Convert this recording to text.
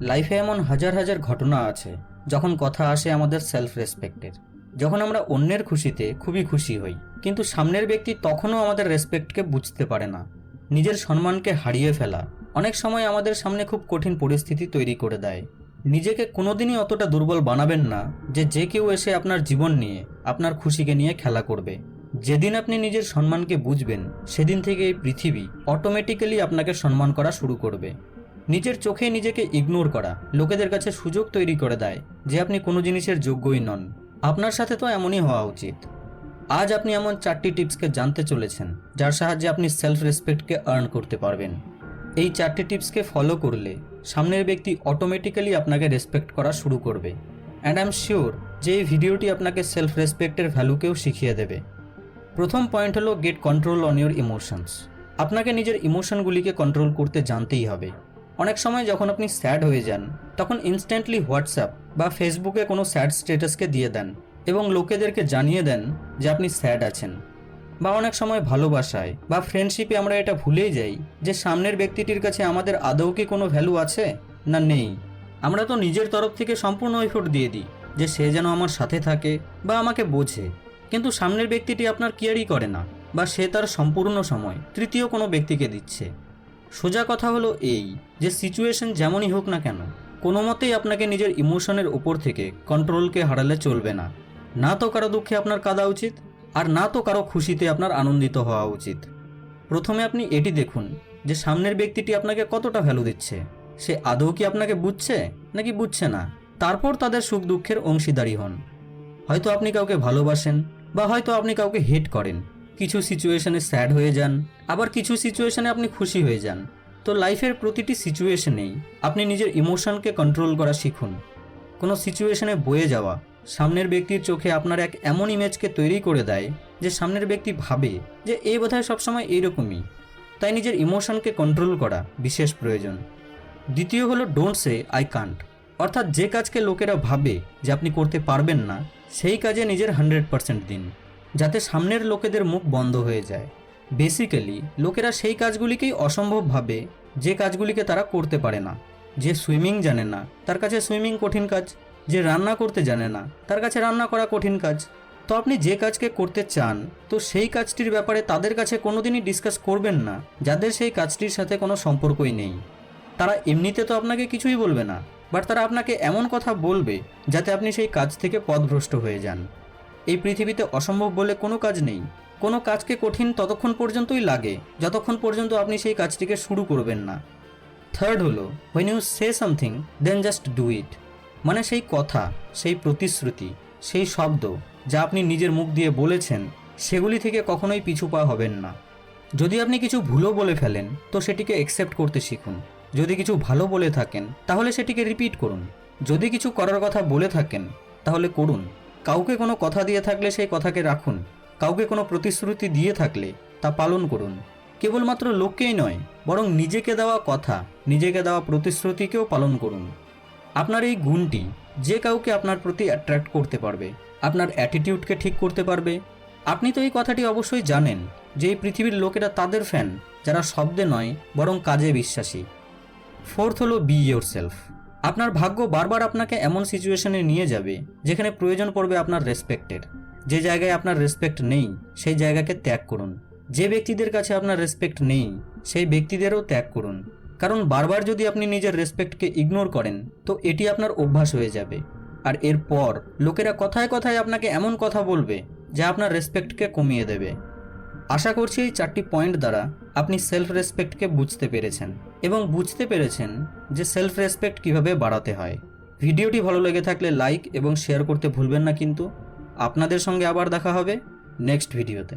লাইফে এমন হাজার হাজার ঘটনা আছে, যখন কথা আসে আমাদের সেলফ রেসপেক্টের যখন আমরা অন্যের খুশিতে খুবই খুশি হই, কিন্তু সামনের ব্যক্তি তখনও আমাদের রেসপেক্টকে বুঝতে পারে না। নিজের সম্মানকে হারিয়ে ফেলা অনেক সময় আমাদের সামনে খুব কঠিন পরিস্থিতি তৈরি করে দেয়। নিজেকে কোনোদিনই অতটা দুর্বল বানাবেন না যে যে কেউ এসে আপনার জীবন নিয়ে, আপনার খুশিকে নিয়ে খেলা করবে। যেদিন আপনি নিজের সম্মানকে বুঝবেন, সেদিন থেকে এই পৃথিবী অটোমেটিক্যালি আপনাকে সম্মান করা শুরু করবে। নিজের চোখে নিজেকে ইগনোর করা, লোকেদের কাছে সুযোগ তৈরি করে দেয় যে আপনি কোনো জিনিসের যোগ্যই নন। আপনার সাথে তো এমনই হওয়া উচিত। আজ আপনি এমন চারটি টিপসকে জানতে চলেছেন, যার সাহায্যে আপনি সেলফ রেসপেক্টকে আর্ন করতে পারবেন। এই চারটি টিপসকে ফলো করলে সামনের ব্যক্তি অটোমেটিক্যালি আপনাকে রেসপেক্ট করা শুরু করবে। অ্যান্ড আই এম শিওর যে এই ভিডিওটি আপনাকে সেলফ রেসপেক্টের ভ্যালুকেও শিখিয়ে দেবে। প্রথম পয়েন্ট হলো get control on your emotions আপনাকে নিজের ইমোশনগুলিকে কন্ট্রোল করতে জানতেই হবে। অনেক সময় যখন আপনি স্যাড হয়ে যান, তখন ইনস্ট্যান্টলি হোয়াটসঅ্যাপ বা ফেসবুকে কোনো স্যাড স্ট্যাটাসকে দিয়ে দেন এবং লোকেদেরকে জানিয়ে দেন যে আপনি স্যাড আছেন। বা অনেক সময় ভালোবাসায় বা ফ্রেন্ডশিপে আমরা এটা ভুলেই যাই যে সামনের ব্যক্তিটির কাছে আমাদের আদৌ কি কোনো ভ্যালু আছে না নেই। আমরা তো নিজের তরফ থেকে সম্পূর্ণ এফোর্ট দিয়ে দিই যে সে যেন আমার সাথে থাকে বা আমাকে বোঝে। কিন্তু সামনের ব্যক্তিটি আপনার কেয়ারই করে না বা সে তার সম্পূর্ণ সময় তৃতীয় কোনো ব্যক্তিকে দিচ্ছে। সোজা কথা হলো এই যে সিচুয়েশন যেমনই হোক না কেন, কোনো মতেই আপনাকে নিজের ইমোশনের ওপর থেকে কন্ট্রোলকে হারালে চলবে না। না তো কারও দুঃখে আপনার কাঁদা উচিত, আর না তো কারও খুশিতে আপনার আনন্দিত হওয়া উচিত। প্রথমে আপনি এটি দেখুন যে সামনের ব্যক্তিটি আপনাকে কতটা ভ্যালু দিচ্ছে। সে আদৌ কি আপনাকে বুঝছে, নাকি বুঝছে না? তারপর তাদের সুখ দুঃখের অংশীদারি হন। হয়তো আপনি কাউকে ভালোবাসেন, বা হয়তো আপনি কাউকে হেট করেন। কিছু সিচুয়েশনে স্যাড হয়ে যান, আবার কিছু সিচুয়েশনে আপনি খুশি হয়ে যান। তো লাইফের প্রতিটি সিচুয়েশনেই আপনি নিজের ইমোশনকে কন্ট্রোল করা শিখুন। কোনো সিচুয়েশনে বয়ে যাওয়া সামনের ব্যক্তির চোখে আপনার এক এমন ইমেজকে তৈরি করে দেয় যে সামনের ব্যক্তি ভাবে যে এই বোধহয় সবসময় এইরকমই। তাই নিজের ইমোশনকে কন্ট্রোল করা বিশেষ প্রয়োজন। দ্বিতীয় হলো ডোন্ট সে আই কান্ট অর্থাৎ যে কাজকে লোকেরা ভাবে যে আপনি করতে পারবেন না, সেই কাজে নিজের হান্ড্রেড পার্সেন্ট দিন। যাতে সামনের লোকেদের মুখ বন্ধ হয়ে যায়। বেসিক্যালি লোকেরা সেই কাজগুলিকেই অসম্ভব ভাবে, যে কাজগুলিকে তারা করতে পারে না। যে সুইমিং জানে না, তার কাছে সুইমিং কঠিন কাজ। যে রান্না করতে জানে না, তার কাছে রান্না করা কঠিন কাজ। তো আপনি যে কাজকে করতে চান, তো সেই কাজটির ব্যাপারে তাদের কাছে কোনোদিনই ডিসকাস করবেন না। যাদের সেই কাজটির সাথে কোনো সম্পর্কই নেই। তারা এমনিতে তো আপনাকে কিছুই বলবে না বাট তারা আপনাকে এমন কথা বলবে, যাতে আপনি সেই কাজ থেকে পথভ্রষ্ট হয়ে যান। এই পৃথিবীতে অসম্ভব বলে কোনো কাজ নেই। কোনো কাজকে কঠিন ততক্ষণ পর্যন্তই লাগে, যতক্ষণ পর্যন্ত আপনি সেই কাজটিকে শুরু করবেন না। থার্ড হলো when you say something then just do it মানে সেই কথা, সেই প্রতিশ্রুতি, সেই শব্দ যা আপনি নিজের মুখ দিয়ে বলেছেন, সেগুলি থেকে কখনোই পিছু পা হবেন না। যদি আপনি কিছু ভুলও বলে ফেলেন, তো সেটিকে অ্যাকসেপ্ট করতে শিখুন। যদি কিছু ভালো বলে থাকেন, তাহলে সেটিকে রিপিট করুন। যদি কিছু করার কথা বলে থাকেন, তাহলে করুন। কাউকে কোনো কথা দিয়ে থাকলে সেই কথাকে রাখুন। কাউকে কোনো প্রতিশ্রুতি দিয়ে থাকলে তা পালন করুন। কেবলমাত্র লোককেই নয়, বরং নিজেকে দেওয়া কথা, নিজেকে দেওয়া প্রতিশ্রুতিকেও পালন করুন। আপনার এই গুণটি যে কাউকে আপনার প্রতি অ্যাট্রাক্ট করতে পারবে, আপনার অ্যাটিটিউডকে ঠিক করতে পারবে। আপনি তো এই কথাটি অবশ্যই জানেন যে এই পৃথিবীর লোকেরা তাদের ফ্যান যারা শব্দে নয়, বরং কাজে বিশ্বাসী। ফোর্থ হলো বি ইয়োর সেলফ আপনার ভাগ্য বারবার আপনাকে এমন সিচুয়েশনে নিয়ে যাবে, যেখানে প্রয়োজন পড়বে আপনার রেসপেক্টের যে জায়গায় আপনার রেসপেক্ট নেই, সেই জায়গাকে ত্যাগ করুন। যে ব্যক্তিদের কাছে আপনার রেসপেক্ট নেই, সেই ব্যক্তিদেরও ত্যাগ করুন। কারণ বারবার যদি আপনি নিজের রেসপেক্টকে ইগনোর করেন, তো এটি আপনার অভ্যাস হয়ে যাবে। আর এরপর লোকেরা কথায় কথায় আপনাকে এমন কথা বলবে, যা আপনার রেসপেক্টকে কমিয়ে দেবে। আশা করছি এই চারটি পয়েন্ট দ্বারা আপনি সেলফ রেসপেক্টকে বুঝতে পেরেছেন। এবং বুঝতে পেরেছেন যে সেলফ রেসপেক্ট কীভাবে বাড়াতে হয়। ভিডিওটি ভালো লেগে থাকলে লাইক এবং শেয়ার করতে ভুলবেন না কিন্তু। আপনাদের সঙ্গে আবার দেখা হবে নেক্সট ভিডিওতে